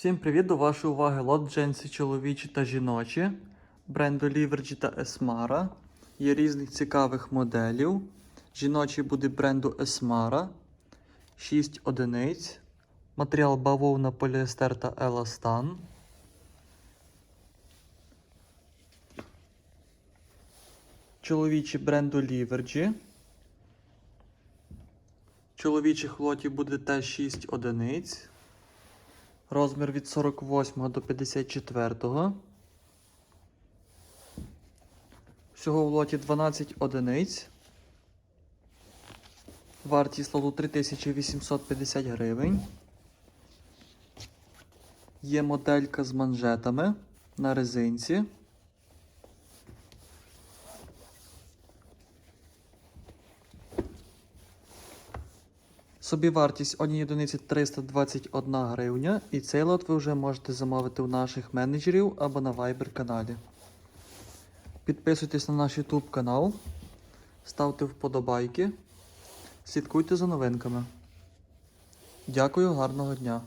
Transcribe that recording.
Всім привіт! До вашої уваги лот джинси чоловічі та жіночі, бренду Livergy та Esmara. Є різних цікавих моделів. Жіночий буде бренду Esmara. 6 одиниць. Матеріал бавовна, поліестер та еластан. Чоловічі бренду Livergy. Чоловічих лотів буде теж 6 одиниць. Розмір від 48 до 54. Всього в лоті 12 одиниць. Вартість лоту 3850 гривень. Є моделька з манжетами на резинці. Собівартість однієї одиниці 321 гривня, і цей лот ви вже можете замовити у наших менеджерів або на Viber каналі. Підписуйтесь на наш YouTube канал, ставте вподобайки, слідкуйте за новинками. Дякую, гарного дня!